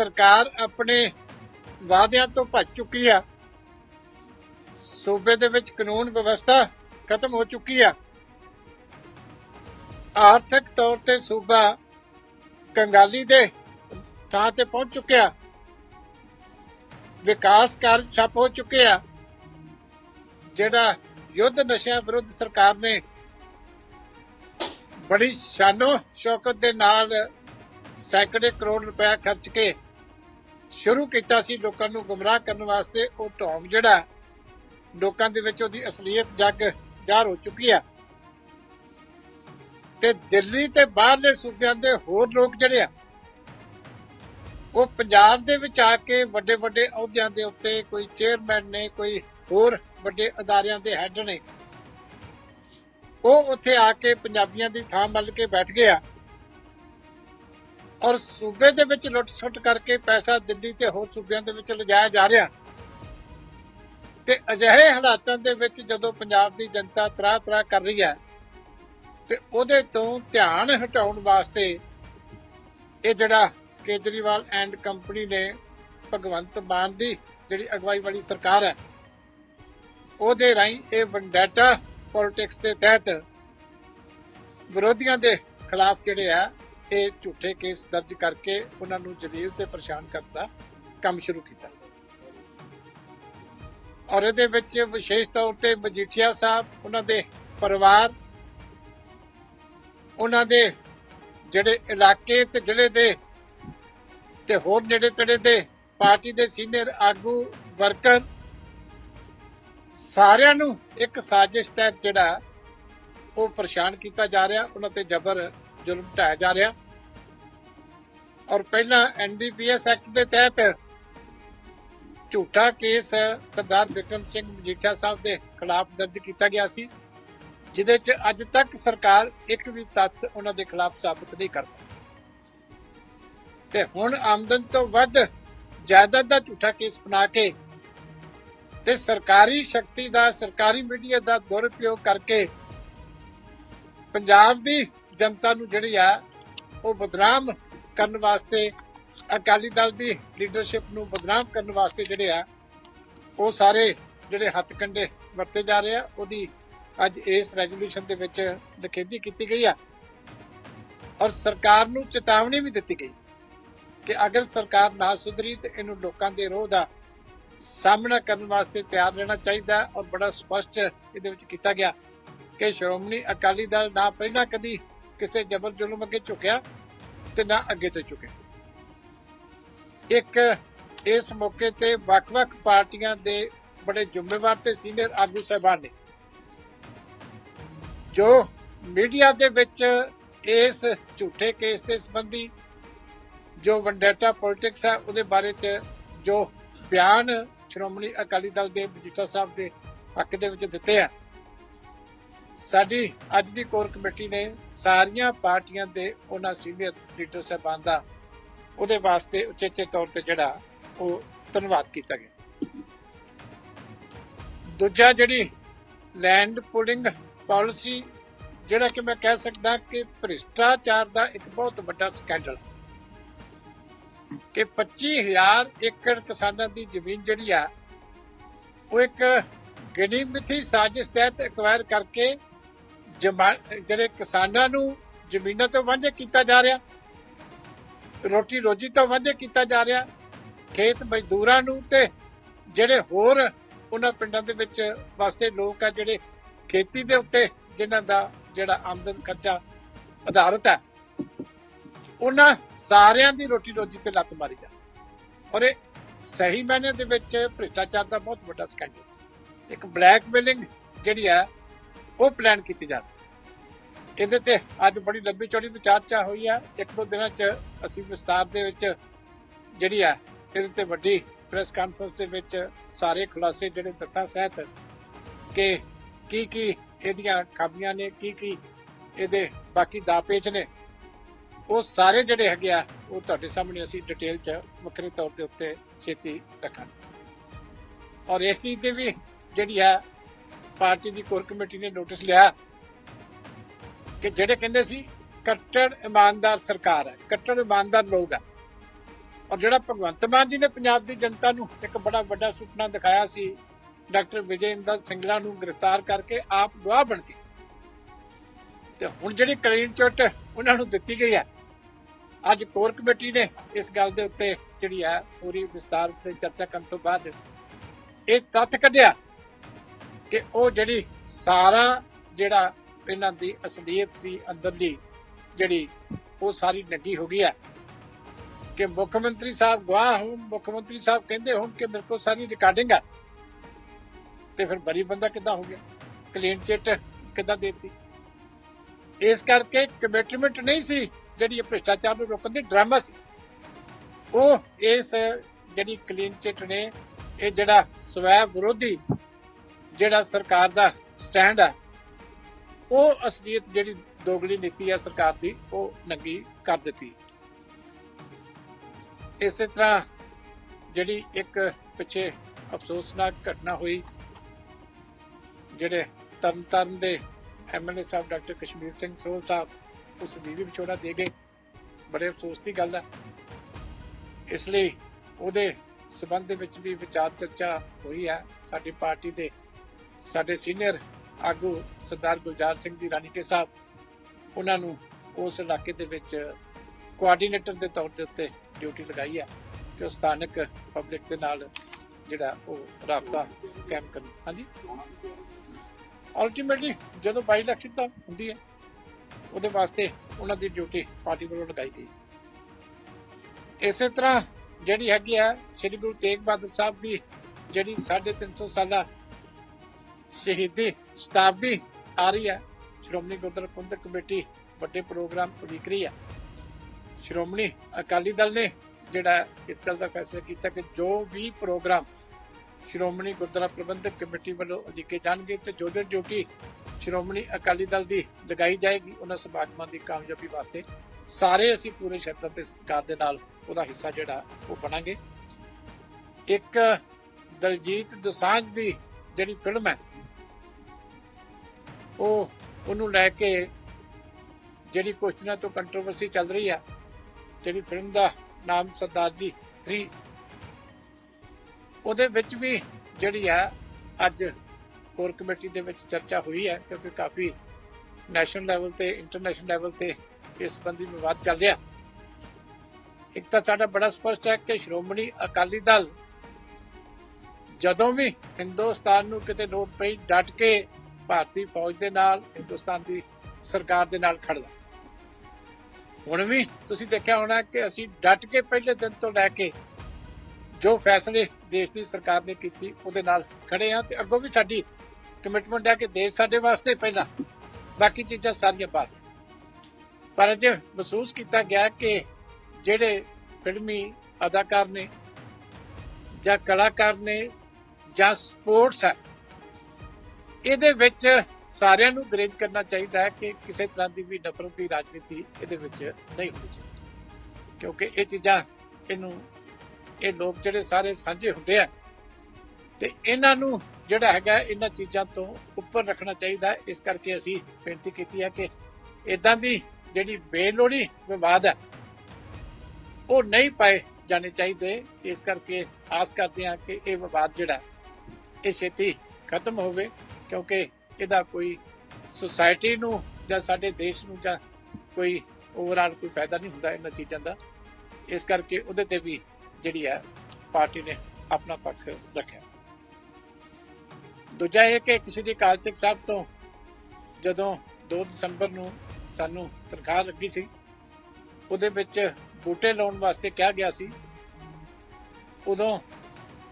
ਸਰਕਾਰ ਆਪਣੇ ਵਾਅਦਿਆਂ ਤੋਂ ਭੱਜ ਚੁੱਕੀ ਆ। ਸੂਬੇ ਦੇ ਵਿੱਚ ਕਾਨੂੰਨ ਵਿਵਸਥਾ ਖਤਮ ਹੋ ਚੁੱਕੀ ਆ। ਆਰਥਿਕ ਤੌਰ ਤੇ ਸੂਬਾ ਕੰਗਾਲੀ ਦੇ ਥਾਂ ਤੇ ਪਹੁੰਚ ਚੁੱਕਿਆ। ਵਿਕਾਸ ਕਾਰਜ ਠੱਪ ਹੋ ਚੁੱਕੇ ਆ। ਜਿਹੜਾ ਯੁੱਧ ਨਸ਼ਿਆਂ ਵਿਰੁੱਧ ਸਰਕਾਰ ਨੇ ਬੜੀ ਸ਼ਾਨੋ ਸ਼ੌਕਤ ਦੇ ਨਾਲ ਸੈਂਕੜੇ ਕਰੋੜ ਰੁਪਏ ਖਰਚ ਕੇ ਸ਼ੁਰੂ ਕੀਤਾ ਸੀ ਲੋਕਾਂ ਨੂੰ ਗੁੰਮਰਾਹ ਕਰਨ ਵਾਸਤੇ, ਉਹ ਢੋਂਗ ਜਿਹੜਾ ਲੋਕਾਂ ਦੇ ਵਿੱਚ ਉਹਦੀ ਅਸਲੀਅਤ ਜੱਗ ਜ਼ਾਹਰ ਹੋ ਚੁੱਕੀ ਆ ਤੇ ਦਿੱਲੀ ਤੇ ਬਾਹਰਲੇ ਸੂਬਿਆਂ ਦੇ ਹੋਰ ਲੋਕ ਜਿਹੜੇ ਆ, ਉਹ ਪੰਜਾਬ ਦੇ ਵਿੱਚ ਆ ਕੇ ਵੱਡੇ ਵੱਡੇ ਅਹੁਦਿਆਂ ਦੇ ਉੱਤੇ ਕੋਈ ਚੇਅਰਮੈਨ ਨੇ, ਕੋਈ ਹੋਰ ਵੱਡੇ ਅਦਾਰਿਆਂ ਦੇ ਹੈੱਡ ਨੇ, ਉਹ ਉੱਥੇ ਆ ਕੇ ਪੰਜਾਬੀਆਂ ਦੀ ਥਾਂ ਮੱਲ ਕੇ ਬੈਠ ਗਏ ਔਰ ਸੂਬੇ ਦੇ ਵਿੱਚ ਲੁੱਟ-ਸੁੱਟ ਕਰਕੇ ਪੈਸਾ ਦਿੱਲੀ ਤੇ ਹੋਰ ਸੂਬਿਆਂ ਦੇ ਵਿੱਚ ਲਿਜਾਇਆ ਜਾ ਰਿਹਾ। ਤੇ ਅਜਿਹੇ ਹਾਲਾਤਾਂ ਦੇ ਵਿੱਚ ਜਦੋਂ ਪੰਜਾਬ ਦੀ ਜਨਤਾ ਤਰਾ-ਤਰਾ ਕਰ ਰਹੀ ਹੈ, ਤੇ ਉਹਦੇ ਤੋਂ ਧਿਆਨ ਹਟਾਉਣ ਵਾਸਤੇ ਇਹ ਜਿਹੜਾ ਕੇਜਰੀਵਾਲ ਐਂਡ ਕੰਪਨੀ ਨੇ ਭਗਵੰਤ ਮਾਨ ਦੀ ਜਿਹੜੀ ਅਗਵਾਈ ਵਾਲੀ ਸਰਕਾਰ ਹੈ, ਉਹਦੇ ਰਾਹੀਂ ਇਹ ਵੰਡਾਟਾ ਪੋਲਿਟਿਕਸ ਦੇ ਤਹਿਤ ਵਿਰੋਧੀਆਂ ਦੇ ਖਿਲਾਫ ਜਿਹੜੇ ਆ ਇਹ ਝੂਠੇ ਕੇਸ ਦਰਜ ਕਰਕੇ ਉਹਨਾਂ ਨੂੰ ਜਲੀਲ ਤੇ ਪਰੇਸ਼ਾਨ ਕਰਨ ਕੰਮ ਸ਼ੁਰੂ ਕੀਤਾ। ਔਰ ਇਹਦੇ ਵਿੱਚ ਵਿਸ਼ੇਸ਼ ਤੌਰ ਤੇ ਮਜੀਠੀਆ ਸਾਹਿਬ, ਉਹਨਾਂ ਦੇ ਪਰਿਵਾਰ, ਉਹਨਾਂ ਦੇ ਜਿਹੜੇ ਇਲਾਕੇ ਤੇ ਜ਼ਿਲ੍ਹੇ ਦੇ ਤੇ ਹੋਰ ਨੇੜੇ ਤੇੜੇ ਦੇ ਪਾਰਟੀ ਦੇ ਸੀਨੀਅਰ ਆਗੂ, ਵਰਕਰ, ਸਾਰਿਆਂ ਨੂੰ ਇੱਕ ਸਾਜ਼ਿਸ਼ ਤਹਿਤ ਜਿਹੜਾ ਉਹ ਪਰੇਸ਼ਾਨ ਕੀਤਾ ਜਾ ਰਿਹਾ, ਉਹਨਾਂ ਤੇ ਜ਼ਬਰ ਜ਼ੁਲਮ ਢਾਇਆ ਜਾ ਰਿਹਾ। ਔਰ ਪਹਿਲਾਂ ਐਨਡੀਪੀਐਸ ਐਕਟ ਦੇ ਤਹਿਤ ਝੂਠਾ ਕੇਸ ਸਰਦਾਰ ਵਿਕਰਮ ਸਿੰਘ ਮਜੀਠੀਆ ਸਾਹਿਬ ਦੇ ਖਿਲਾਫ ਦਰਜ ਕੀਤਾ ਗਿਆ ਸੀ, ਜਿਹਦੇ 'ਚ ਅੱਜ ਤੱਕ ਸਰਕਾਰ ਇੱਕ ਵੀ ਤੱਥ ਉਹਨਾਂ ਦੇ ਖਿਲਾਫ ਸਾਬਤ ਨਹੀਂ ਕਰਦੀ। ਤੇ ਹੁਣ ਆਮਦਨ ਤੋਂ ਵੱਧ ਜਾਇਦਾਦ ਦਾ ਝੂਠਾ ਕੇਸ ਬਣਾ ਕੇ ਤੇ ਸਰਕਾਰੀ ਸ਼ਕਤੀ ਦਾ, ਸਰਕਾਰੀ ਮੀਡੀਆ ਦਾ ਦੁਰਉਪਯੋਗ ਕਰਕੇ ਪੰਜਾਬ ਦੀ ਜਨਤਾ ਨੂੰ ਜਿਹੜੀ ਆ, ਉਹ ਬਦਨਾਮ ਕਰਨ ਵਾਸਤੇ, ਅਕਾਲੀ ਦਲ ਦੀ ਲੀਡਰਸ਼ਿਪ ਨੂੰ ਬਦਨਾਮ ਕਰਨ ਵਾਸਤੇ ਜਿਹੜੇ ਆ, ਉਹ ਸਾਰੇ ਜਿਹੜੇ ਹੱਥ ਕੰਡੇ ਵਰਤੇ ਜਾ ਰਹੇ ਆ, ਉਹਦੀ ਅੱਜ ਇਸ ਰੈਜ਼ੋਲੂਸ਼ਨ ਦੇ ਵਿੱਚ ਨਿਖੇਧੀ ਕੀਤੀ ਗਈ ਆ। ਔਰ ਸਰਕਾਰ ਨੂੰ ਚੇਤਾਵਨੀ ਵੀ ਦਿੱਤੀ ਗਈ ਕਿ ਅਗਰ ਸਰਕਾਰ ਨਾ ਸੁਧਰੀ ਤੇ ਇਹਨੂੰ ਲੋਕਾਂ ਦੇ ਰੋਹ ਦਾ ਸਾਹਮਣਾ ਕਰਨ ਵਾਸਤੇ ਤਿਆਰ ਰਹਿਣਾ ਚਾਹੀਦਾ ਔਰ ਬੜਾ ਸਪਸ਼ਟ ਇਹਦੇ ਵਿੱਚ ਕੀਤਾ ਗਿਆ ਕਿ ਸ਼੍ਰੋਮਣੀ ਅਕਾਲੀ ਦਲ ਨਾ ਪਹਿਲਾਂ ਕਦੀ ਕਿਸੇ ਜ਼ਬਰ ਜ਼ੁਲਮ ਅੱਗੇ ਝੁਕਿਆ ਤੇ ਨਾ ਅੱਗੇ ਤੋਂ ਝੁਕੇ। ਇੱਕ ਇਸ ਮੌਕੇ ਤੇ ਵੱਖ-ਵੱਖ ਪਾਰਟੀਆਂ ਦੇ ਬੜੇ ਜ਼ਿੰਮੇਵਾਰ ਤੇ ਸੀਨੀਅਰ ਆਗੂ ਸਹਿਬਾਨ ਨੇ। ਜੋ ਮੀਡੀਆ ਦੇ ਵਿੱਚ ਇਸ ਝੂਠੇ ਕੇਸ ਦੇ ਸੰਬੰਧੀ ਜੋ ਵੰਡੇਟਾ ਪੋਲਿਟਿਕਸ ਹੈ ਉਹਦੇ ਬਾਰੇ ਚ ਜੋ ਬਿਆਨ ਸ਼੍ਰੋਮਣੀ ਅਕਾਲੀ ਦਲ ਦੇ ਮਜੀਠਾ ਸਾਹਿਬ ਦੇ ਹੱਕ ਦੇ ਵਿੱਚ ਦਿੱਤੇ ਆ ਸਾਡੀ ਅੱਜ ਦੀ ਕੋਰ ਕਮੇਟੀ ਨੇ ਸਾਰੀਆਂ ਪਾਰਟੀਆਂ ਦੇ ਉਹਨਾਂ ਸੀਨੀਅਰ ਲੀਡਰ ਸਾਹਿਬਾਨ ਦਾ ਉਹਦੇ ਵਾਸਤੇ ਉਚੇਚੇ ਤੌਰ ਤੇ ਜਿਹੜਾ ਉਹ ਧੰਨਵਾਦ ਕੀਤਾ ਗਿਆ। ਦੂਜਾ ਜਿਹੜੀ ਲੈਂਡ ਪੁਲਿੰਗ ਪਾਲਿਸੀ ਜਿਹੜਾ ਕਿ ਮੈਂ ਕਹਿ ਸਕਦਾ ਕਿ ਭ੍ਰਿਸ਼ਟਾਚਾਰ ਦਾ ਇੱਕ ਬਹੁਤ ਵੱਡਾ ਸਕੈਂਡਲ ਕਿ 25000 ਏਕੜ ਕਿਸਾਨਾਂ ਦੀ ਜ਼ਮੀਨ ਜਿਹੜੀ ਆ, ਉਹ ਇੱਕ ਗਿਣੀ ਮਿਥੀ ਸਾਜ਼ਿਸ਼ ਤਹਿਤ ਐਕਵਾਇਰ ਕਰਕੇ ਜਿਹੜੇ ਕਿਸਾਨਾਂ ਨੂੰ ਜ਼ਮੀਨਾਂ ਤੋਂ ਵਾਂਝੇ ਕੀਤਾ ਜਾ ਰਿਹਾ, ਰੋਟੀ ਰੋਜੀ ਤੋਂ ਵਾਂਝੇ ਕੀਤਾ ਜਾ ਰਿਹਾ, ਖੇਤ ਮਜ਼ਦੂਰਾਂ ਨੂੰ ਤੇ ਜਿਹੜੇ ਹੋਰ ਉਹਨਾਂ ਪਿੰਡਾਂ ਦੇ ਵਿੱਚ ਵਸਦੇ ਲੋਕ ਆ ਜਿਹੜੇ ਖੇਤੀ ਦੇ ਉੱਤੇ ਜਿਨ੍ਹਾਂ ਦਾ ਜਿਹੜਾ ਆਮਦਨ ਖਰਚਾ ਆਧਾਰਿਤ ਹੈ, ਉਹਨਾਂ ਸਾਰਿਆਂ ਦੀ ਰੋਟੀ ਰੋਜੀ ਤੇ ਲੱਤ ਮਾਰੀ ਜਾ ਔਰ ਇਹ ਸਹੀ ਮਾਇਨੇ ਦੇ ਵਿੱਚ ਭ੍ਰਿਸ਼ਟਾਚਾਰ ਦਾ ਬਹੁਤ ਵੱਡਾ ਸਕੈਂਡਲ ਇੱਕ ਬਲੈਕ ਬਲੈਕਮੇਲਿੰਗ ਜਿਹੜੀ ਹੈ ਉਹ ਪਲਾਨ ਕੀਤੀ ਜਾ ਰਹੀ ਇਹਦੇ ਤੇ ਅੱਜ ਬੜੀ ਲੰਬੀ ਚੌੜੀ ਵਿਚਾਰਚਾ ਹੋਈ ਆ। ਇੱਕ ਦੋ ਦਿਨਾਂ ਚ ਅਸੀਂ ਵਿਸਤਾਰ ਦੇ ਵਿੱਚ ਜਿਹੜੀ ਆ, ਇਹਦੇ ਤੇ ਵੱਡੀ ਪ੍ਰੈਸ ਕਾਨਫਰੰਸ ਦੇ ਵਿੱਚ ਸਾਰੇ ਖੁਲਾਸੇ ਜਿਹੜੇ ਦਿੱਤਾ ਸਹਿਤ ਕਿ ਕੀ ਕੀ ਇਹਦੀਆਂ ਖਾਮੀਆਂ ਨੇ, ਕੀ ਕੀ ਇਹਦੇ ਬਾਕੀ ਦਾਪੇਚ ਨੇ, ਉਹ ਸਾਰੇ ਜਿਹੜੇ ਹੈਗੇ ਆ, ਉਹ ਤੁਹਾਡੇ ਸਾਹਮਣੇ ਅਸੀਂ ਡਿਟੇਲ ਚ ਵੱਖਰੇ ਤੌਰ ਤੇ ਉੱਤੇ ਛੇਤੀ ਰੱਖਾਂਗੇ। ਔਰ ਇਸ ਚੀਜ਼ ਦੇ ਵੀ ਜਿਹੜੀ ਹੈ ਪਾਰਟੀ ਦੀ ਕੋਰ ਕਮੇਟੀ ਨੇ ਨੋਟਿਸ ਲਿਆ ਕਿ ਜਿਹੜੇ ਕਹਿੰਦੇ ਸੀ ਕੱਟੜ ਇਮਾਨਦਾਰ ਸਰਕਾਰ ਹੈ, ਕੱਟੜ ਇਮਾਨਦਾਰ ਲੋਕ ਆ ਔਰ ਜਿਹੜਾ ਭਗਵੰਤ ਮਾਨ ਜੀ ਨੇ ਪੰਜਾਬ ਦੀ ਜਨਤਾ ਨੂੰ ਇੱਕ ਬੜਾ ਵੱਡਾ ਸੁਪਨਾ ਦਿਖਾਇਆ ਸੀ, ਡਾਕਟਰ ਵਿਜੇ ਇੰਦਰ ਨੂੰ ਗ੍ਰਿਫਤਾਰ ਕਰਕੇ ਆਪ ਗਵਾਹ ਬਣ ਕੇ ਤੇ ਹੁਣ ਜਿਹੜੀ ਕਲੀਨ ਚਿੱਟ ਉਹਨਾਂ ਨੂੰ ਦਿੱਤੀ ਗਈ ਹੈ, ਅੱਜ ਕੋਰ ਕਮੇਟੀ ਨੇ ਇਸ ਗੱਲ ਦੇ ਉੱਤੇ ਜਿਹੜੀ ਹੈ ਪੂਰੀ ਵਿਸਤਾਰ ਤੇ ਚਰਚਾ ਕਰਨ ਤੋਂ ਬਾਅਦ ਇਹ ਤੱਥ ਕੱਢਿਆ ਕਿ ਉਹ ਜਿਹੜੀ ਸਾਰਾ ਜਿਹੜਾ ਇਹਨਾਂ ਦੀ ਅਸਲੀਅਤ ਸੀ, ਅੰਦਰਲੀ ਜਿਹੜੀ ਉਹ ਸਾਰੀ ਨੱਗੀ ਹੋ ਗਈ ਹੈ। ਕਿ ਮੁੱਖ ਮੰਤਰੀ ਸਾਹਿਬ ਗਵਾਹ ਹੋਣ, ਮੁੱਖ ਮੰਤਰੀ ਸਾਹਿਬ ਕਹਿੰਦੇ ਹੋਣ ਕਿ ਮੇਰੇ ਕੋਲ ਸਾਰੀ ਰਿਕਾਰਡਿੰਗ ਹੈ। ਤੇ ਫਿਰ ਬਰੀ ਬੰਦਾ ਕਿੱਦਾਂ ਹੋ ਗਿਆ? ਕਲੀਨ ਚਿੱਟ ਕਿੱਦਾਂ ਦੇਤੀ? ਇਸ ਕਰਕੇ ਕਮਿਟਮੈਂਟ ਨਹੀਂ ਸੀ ਜਿਹੜੀ ਇਹ ਭ੍ਰਿਸ਼ਟਾਚਾਰ ਨੂੰ ਰੋਕਣ ਦੀ ਡਰਾਮਾ ਸੀ। ਉਹ ਇਸ ਜਿਹੜੀ ਕਲੀਨ ਚਿੱਟ ਨੇ, ਇਹ ਜਿਹੜਾ ਸਵੈ ਵਿਰੋਧੀ ਜਿਹੜਾ ਸਰਕਾਰ ਦਾ ਸਟੈਂਡ ਹੈ ਉਹ ਅਸਲੀਅਤ ਜਿਹੜੀ ਦੋਗਲੀ ਨੀਤੀ ਹੈ ਸਰਕਾਰ ਦੀ, ਉਹ ਨੰਗੀ ਕਰ ਦਿੱਤੀ। ਇਸੇ ਤਰ੍ਹਾਂ ਜਿਹੜੀ ਇੱਕ ਪਿੱਛੇ ਅਫਸੋਸਨਾਕ ਘਟਨਾ ਹੋਈ, ਜਿਹੜੇ ਤਰਨਤਾਰਨ ਦੇ ਐਮਐਲਏ ਸਾਹਿਬ ਡਾਕਟਰ ਕਸ਼ਮੀਰ ਸਿੰਘ ਸੋਹਲ ਸਾਹਿਬ, ਉਸ ਦੀ ਵੀ ਵਿਛੋੜਾ ਦੇ ਗਏ। ਬੜੇ ਅਫਸੋਸ ਦੀ ਗੱਲ ਹੈ ਇਸ ਲਈ ਉਹਦੇ ਸਬੰਧ ਦੇ ਵਿੱਚ ਵੀ ਵਿਚਾਰ ਚਰਚਾ ਹੋਈ ਹੈ ਸਾਡੀ ਪਾਰਟੀ ਦੇ ਸਾਡੇ ਸੀਨੀਅਰ ਆਗੂ ਸਰਦਾਰ ਗੁਲਜ਼ਾਰ ਸਿੰਘ ਦੀ ਰਾਣੀਕੇ ਸਾਹਿਬ, ਉਹਨਾਂ ਨੂੰ ਉਸ ਇਲਾਕੇ ਦੇ ਵਿੱਚ ਕੋਆਰਡੀਨੇਟਰ ਦੇ ਤੌਰ ਦੇ ਉੱਤੇ ਡਿਊਟੀ ਲਗਾਈ ਹੈ ਕਿ ਉਹ ਸਥਾਨਕ ਪਬਲਿਕ ਦੇ ਨਾਲ ਜਿਹੜਾ ਉਹ ਰਾਬਤਾ ਕਾਇਮ ਕਰਨ। ਹਾਂਜੀ? ਅਲਟੀਮੇਟਲੀ ਜਦੋਂ ਬਾਈ ਇਲੈਕਸ਼ਨ ਤਾਂ ਹੁੰਦੀ ਹੈ, ਉਹਦੇ ਵਾਸਤੇ ਉਹਨਾਂ ਦੀ ਡਿਊਟੀ ਪਾਰਟੀ ਵੱਲੋਂ ਲਗਾਈ ਗਈ। ਇਸੇ ਤਰ੍ਹਾਂ ਜਿਹੜੀ ਹੈਗੀ ਆ ਸ੍ਰੀ ਗੁਰੂ ਤੇਗ ਬਹਾਦਰ ਸਾਹਿਬ ਦੀ ਜਿਹੜੀ 350 ਸਾਲਾ ਸ਼ਹੀਦੀ ਸ਼ਤਾਬਦੀ ਆ ਰਹੀ ਹੈ। ਸ਼੍ਰੋਮਣੀ ਗੁਰਦੁਆਰਾ ਪ੍ਰਬੰਧਕ ਕਮੇਟੀ ਵੱਡੇ ਪ੍ਰੋਗਰਾਮ ਉਲੀਕ ਰਹੀ ਹੈ। ਸ਼੍ਰੋਮਣੀ ਅਕਾਲੀ ਦਲ ਨੇ ਜਿਹੜਾ ਇਸ ਗੱਲ ਦਾ ਫੈਸਲਾ ਕੀਤਾ ਕਿ ਜੋ ਵੀ ਪ੍ਰੋਗਰਾਮ ਸ਼੍ਰੋਮਣੀ ਗੁਰਦੁਆਰਾ ਪ੍ਰਬੰਧਕ ਕਮੇਟੀ ਵੱਲੋਂ ਉਲੀਕੇ ਜਾਣਗੇ ਤੇ ਜੋ ਜੋ ਡਿਊਟੀ ਸ਼੍ਰੋਮਣੀ ਅਕਾਲੀ ਦਲ ਦੀ ਲਗਾਈ ਜਾਏਗੀ, ਉਹਨਾਂ ਸਮਾਗਮਾਂ ਦੀ ਕਾਮਯਾਬੀ ਵਾਸਤੇ ਸਾਰੇ ਅਸੀਂ ਪੂਰੇ ਸ਼ਰਤਾਂ ਤੇ ਸਰਕਾਰ ਦੇ ਨਾਲ ਉਹਦਾ ਹਿੱਸਾ ਜਿਹੜਾ ਉਹ ਬਣਾਂਗੇ। ਇੱਕ ਦਲਜੀਤ ਦੋਸਾਂਝ ਦੀ ਜਿਹੜੀ ਫਿਲਮ ਹੈ ਉਹ ਉਹਨੂੰ ਲੈ ਕੇ ਜਿਹੜੀ ਕੁਝ ਦਿਨਾਂ ਤੋਂ ਕੰਟਰੋਵਰਸੀ ਚੱਲ ਰਹੀ ਆ, ਜਿਹੜੀ ਫਿਲਮ ਦਾ ਨਾਮ ਸਰਦਾਰ ਜੀ 3 ਉਹਦੇ ਵਿੱਚ ਵੀ ਜਿਹੜੀ ਆ, ਅੱਜ ਕੋਰ ਕਮੇਟੀ ਦੇ ਵਿੱਚ ਚਰਚਾ ਹੋਈ ਹੈ, ਕਿਉਂਕਿ ਕਾਫੀ ਨੈਸ਼ਨਲ ਲੈਵਲ ਤੇ ਇੰਟਰਨੈਸ਼ਨਲ ਲੈਵਲ ਤੇ ਇਸ ਸੰਬੰਧੀ ਵਿਵਾਦ ਚੱਲ ਰਿਹਾ। ਇੱਕ ਤਾਂ ਸਾਡਾ ਬੜਾ ਸਪਸ਼ਟ ਹੈ ਕਿ ਸ਼੍ਰੋਮਣੀ ਅਕਾਲੀ ਦਲ ਜਦੋਂ ਵੀ ਹਿੰਦੁਸਤਾਨ ਨੂੰ ਕਿਤੇ ਲੋੜ ਪਈ ਡਟ ਕੇ ਭਾਰਤੀ ਫੌਜ ਦੇ ਨਾਲ, ਹਿੰਦੁਸਤਾਨ ਦੀ ਸਰਕਾਰ ਦੇ ਨਾਲ ਖੜਦਾ ਹੁਣ ਵੀ ਤੁਸੀਂ ਦੇਖਿਆ ਹੋਣਾ ਕਿ ਅਸੀਂ ਡਟ ਕੇ ਪਹਿਲੇ ਦਿਨ ਤੋਂ ਲੈ ਕੇ ਜੋ ਫੈਸਲੇ ਦੇਸ਼ ਦੀ ਸਰਕਾਰ ਨੇ ਕੀਤੀ, ਉਹਦੇ ਨਾਲ ਖੜੇ ਆ ਤੇ ਅੱਗੋਂ ਵੀ ਸਾਡੀ ਕਮਿਟਮੈਂਟ ਹੈ ਕਿ ਦੇਸ਼ ਸਾਡੇ ਵਾਸਤੇ ਪਹਿਲਾਂ ਬਾਕੀ ਚੀਜ਼ਾਂ ਸਾਰੀਆਂ ਬਾਅਦ। ਪਰ ਅੱਜ ਮਹਿਸੂਸ ਕੀਤਾ ਗਿਆ ਕਿ ਜਿਹੜੇ ਫਿਲਮੀ ਅਦਾਕਾਰ ਨੇ ਜਾਂ ਕਲਾਕਾਰ ਨੇ ਜਾਂ ਸਪੋਰਟਸ ਹੈ ਇਹਦੇ ਵਿੱਚ ਸਾਰਿਆਂ ਨੂੰ ਗਰੇਜ ਕਰਨਾ ਚਾਹੀਦਾ ਹੈ ਕਿ ਕਿਸੇ ਤਰ੍ਹਾਂ ਦੀ ਵੀ ਨਫ਼ਰਤ ਦੀ ਰਾਜਨੀਤੀ ਇਹਦੇ ਵਿੱਚ ਨਹੀਂ ਹੋਣੀ ਚਾਹੀਦੀ। ਕਿਉਂਕਿ ਇਹ ਚੀਜ਼ਾਂ ਇਹਨੂੰ, ਇਹ ਲੋਕ ਜਿਹੜੇ ਸਾਰੇ ਸਾਂਝੇ ਹੁੰਦੇ ਆ ਤੇ ਇਹਨਾਂ ਨੂੰ ਜਿਹੜਾ ਹੈਗਾ ਇਹਨਾਂ ਚੀਜ਼ਾਂ ਤੋਂ ਉੱਪਰ ਰੱਖਣਾ ਚਾਹੀਦਾ ਇਸ ਕਰਕੇ ਅਸੀਂ ਬੇਨਤੀ ਕੀਤੀ ਹੈ ਕਿ ਇਦਾਂ ਦੀ ਜਿਹੜੀ ਬੇਲੋੜੀ ਵਿਵਾਦ ਹੈ, ਉਹ ਨਹੀਂ ਪਾਏ ਜਾਣੇ ਚਾਹੀਦੇ। ਇਸ ਕਰਕੇ ਆਸ ਕਰਦੇ ਹਾਂ ਕਿ ਇਹ ਵਿਵਾਦ ਜਿਹੜਾ, ਇਹ ਛੇਤੀ ਖਤਮ ਹੋਵੇ। ਕਿਉਂਕਿ ਇਹਦਾ ਕੋਈ ਸੁਸਾਇਟੀ ਨੂੰ ਜਾਂ ਸਾਡੇ ਦੇਸ਼ ਨੂੰ ਜਾਂ ਕੋਈ ਓਵਰਆਲ ਕੋਈ ਫਾਇਦਾ ਨਹੀਂ ਹੁੰਦਾ ਇਹਨਾਂ ਚੀਜ਼ਾਂ ਦਾ। ਇਸ ਕਰਕੇ ਉਹਦੇ ਤੇ ਵੀ ਜਿਹੜੀ ਹੈ ਪਾਰਟੀ ਨੇ ਆਪਣਾ ਪੱਖ ਰੱਖਿਆ। ਦੂਜਾ ਇਹ ਕਿ ਕਿਸੇ ਦੀ ਅਕਾਲ ਤਖਤ ਸਾਹਿਬ ਤੋਂ ਜਦੋਂ 2 ਦਸੰਬਰ ਨੂੰ ਸਾਨੂੰ ਤਨਖਾਹ ਲੱਗੀ ਸੀ, ਉਹਦੇ ਵਿੱਚ ਬੂਟੇ ਲਾਉਣ ਵਾਸਤੇ ਕਿਹਾ ਗਿਆ ਸੀ। ਉਦੋਂ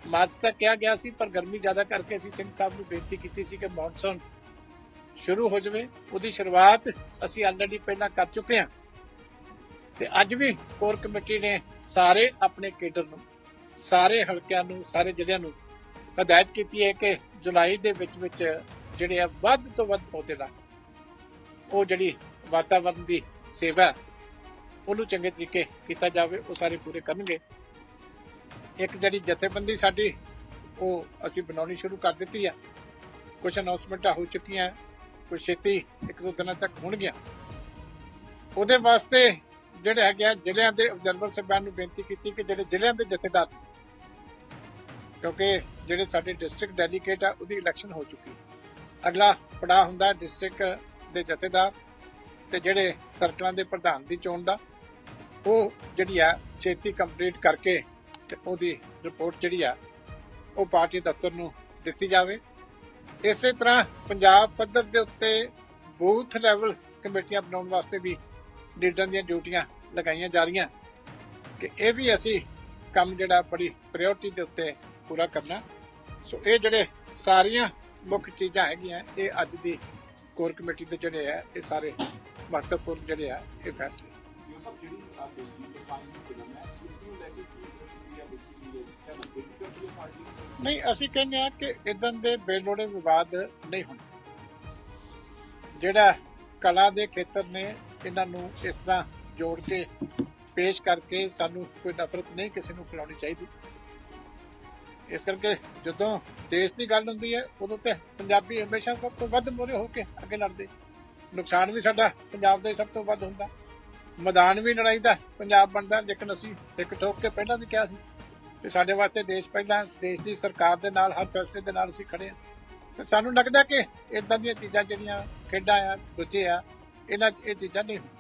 ਮਾਰਚ ਤੱਕ ਕਿਹਾ ਗਿਆ ਸੀ, ਪਰ ਗਰਮੀ ਜ਼ਿਆਦਾ ਕਰਕੇ ਅਸੀਂ ਸਿੰਘ ਸਾਹਿਬ ਨੂੰ ਬੇਨਤੀ ਕੀਤੀ ਸੀ ਕਿ ਮੌਨਸੂਨ ਸ਼ੁਰੂ ਹੋ ਜਾਵੇ। ਉਹਦੀ ਸ਼ੁਰੂਆਤ ਅਸੀਂ ਆਲਰੇਡੀ ਪਹਿਲਾਂ ਕਰ ਚੁੱਕੇ ਹਾਂ। ਤੇ ਅੱਜ ਵੀ ਕੋਰ ਕਮੇਟੀ ਨੇ ਸਾਰੇ ਆਪਣੇ ਕੇਡਰ ਨੂੰ, ਸਾਰੇ ਹਲਕਿਆਂ ਨੂੰ, ਸਾਰੇ ਜ਼ਿਲ੍ਹਿਆਂ ਨੂੰ ਹਦਾਇਤ ਕੀਤੀ ਹੈ ਕਿ ਜੁਲਾਈ ਦੇ ਵਿੱਚ ਵਿੱਚ ਜਿਹੜੇ ਆ ਵੱਧ ਤੋਂ ਵੱਧ ਪੌਦੇ ਲਾ ਉਹ ਜਿਹੜੀ ਵਾਤਾਵਰਣ ਦੀ ਸੇਵਾ ਉਹਨੂੰ ਚੰਗੇ ਤਰੀਕੇ ਕੀਤਾ ਜਾਵੇ, ਉਹ ਸਾਰੇ ਪੂਰੇ ਕਰਨਗੇ। ਇੱਕ ਜਿਹੜੀ ਜਥੇਬੰਦੀ ਸਾਡੀ, ਉਹ ਅਸੀਂ ਬਣਾਉਣੀ ਸ਼ੁਰੂ ਕਰ ਦਿੱਤੀ ਆ। ਕੁਝ ਅਨਾਉਂਸਮੈਂਟਾਂ ਹੋ ਚੁੱਕੀਆਂ ਕੁਝ ਛੇਤੀ ਇੱਕ ਦੋ ਦਿਨਾਂ ਤੱਕ ਹੋਣਗੀਆਂ। ਉਹਦੇ ਵਾਸਤੇ ਜਿਹੜੇ ਹੈਗੇ ਆ, ਜ਼ਿਲ੍ਹਿਆਂ ਦੇ ਅਬਜ਼ਰਵਰ ਸਾਹਿਬਾਨ ਨੂੰ ਬੇਨਤੀ ਕੀਤੀ ਕਿ ਜਿਹੜੇ ਜ਼ਿਲ੍ਹਿਆਂ ਦੇ ਜਥੇਦਾਰ, ਕਿਉਂਕਿ ਜਿਹੜੇ ਸਾਡੇ ਡਿਸਟ੍ਰਿਕਟ ਡੈਲੀਗੇਟ ਆ, ਉਹਦੀ ਇਲੈਕਸ਼ਨ ਹੋ ਚੁੱਕੀ ਅਗਲਾ ਪੜਾਅ ਹੁੰਦਾ ਡਿਸਟ੍ਰਿਕਟ ਦੇ ਜਥੇਦਾਰ ਤੇ ਜਿਹੜੇ ਸਰਕਲਾਂ ਦੇ ਪ੍ਰਧਾਨ ਦੀ ਚੋਣ ਦਾ, ਉਹ ਜਿਹੜੀ ਆ, ਛੇਤੀ ਕੰਪਲੀਟ ਕਰਕੇ ਤੇ ਉਹਦੀ ਰਿਪੋਰਟ ਜਿਹੜੀ ਆ, ਉਹ ਪਾਰਟੀ ਦਫ਼ਤਰ ਨੂੰ ਦਿੱਤੀ ਜਾਵੇ। ਇਸੇ ਤਰ੍ਹਾਂ ਪੰਜਾਬ ਪੱਧਰ ਦੇ ਉੱਤੇ ਬੂਥ ਲੈਵਲ ਕਮੇਟੀਆਂ ਬਣਾਉਣ ਵਾਸਤੇ ਵੀ ਲੀਡਰਾਂ ਦੀਆਂ ਡਿਊਟੀਆਂ ਲਗਾਈਆਂ ਜਾ ਰਹੀਆਂ। ਕਿ ਇਹ ਵੀ ਅਸੀਂ ਕੰਮ ਜਿਹੜਾ ਬੜੀ ਪ੍ਰਾਇੋਰਟੀ ਦੇ ਉੱਤੇ ਪੂਰਾ ਕਰਨਾ। ਸੋ ਇਹ ਜਿਹੜੇ ਸਾਰੀਆਂ ਮੁੱਖ ਚੀਜ਼ਾਂ ਹੈਗੀਆਂ, ਇਹ ਅੱਜ ਦੀ ਕੋਰ ਕਮੇਟੀ ਦੇ ਜਿਹੜੇ ਆ, ਇਹ ਸਾਰੇ ਮਹੱਤਵਪੂਰਨ ਜਿਹੜੇ ਆ, ਇਹ ਫੈਸਲੇ। ਨਹੀਂ, ਅਸੀਂ ਕਹਿੰਦੇ ਆ ਕਿ ਇਦਾਂ ਦੇ ਬੇਲੋੜੇ ਵਿਵਾਦ ਨਹੀਂ ਹੋਣੇ ਜਿਹੜਾ ਕਲਾ ਦੇ ਖੇਤਰ ਨੇ, ਇਹਨਾਂ ਨੂੰ ਇਸ ਤਰ੍ਹਾਂ ਜੋੜ ਕੇ, ਪੇਸ਼ ਕਰਕੇ ਸਾਨੂੰ ਕੋਈ ਨਫ਼ਰਤ ਨਹੀਂ ਕਿਸੇ ਨੂੰ ਫੈਲਾਉਣੀ ਚਾਹੀਦੀ। ਇਸ ਕਰਕੇ ਜਦੋਂ ਦੇਸ਼ ਦੀ ਗੱਲ ਹੁੰਦੀ ਹੈ, ਉਦੋਂ ਤੇ ਪੰਜਾਬੀ ਹਮੇਸ਼ਾ ਸਭ ਤੋਂ ਵੱਧ ਮੋਰੇ ਹੋ ਕੇ ਅੱਗੇ ਲੜਦੇ। ਨੁਕਸਾਨ ਵੀ ਸਾਡਾ ਪੰਜਾਬ ਦਾ ਹੀ ਸਭ ਤੋਂ ਵੱਧ ਹੁੰਦਾ। ਮੈਦਾਨ ਵੀ ਲੜਾਈ ਦਾ ਪੰਜਾਬ ਬਣਦਾ, ਲੇਕਿਨ ਅਸੀਂ ਇੱਕ ਠੋਕ ਕੇ ਪਹਿਲਾਂ ਵੀ ਕਿਹਾ ਸੀ ਤੇ ਸਾਡੇ ਵਾਸਤੇ ਦੇਸ਼ ਪਹਿਲਾਂ, ਦੇਸ਼ ਦੀ ਸਰਕਾਰ ਦੇ ਨਾਲ, ਹਰ ਫੈਸਲੇ ਦੇ ਨਾਲ ਅਸੀਂ ਖੜੇ ਹਾਂ। ਤੇ ਸਾਨੂੰ ਲੱਗਦਾ ਕਿ ਇਦਾਂ ਦੀਆਂ ਚੀਜ਼ਾਂ ਜਿਹੜੀਆਂ ਖੇਡਾਂ ਆ, ਦੂਜੇ ਆ, ਇਹਨਾਂ 'ਚ ਇਹ ਚੀਜ਼ਾਂ ਨਹੀਂ ਹੁੰਦੀਆਂ।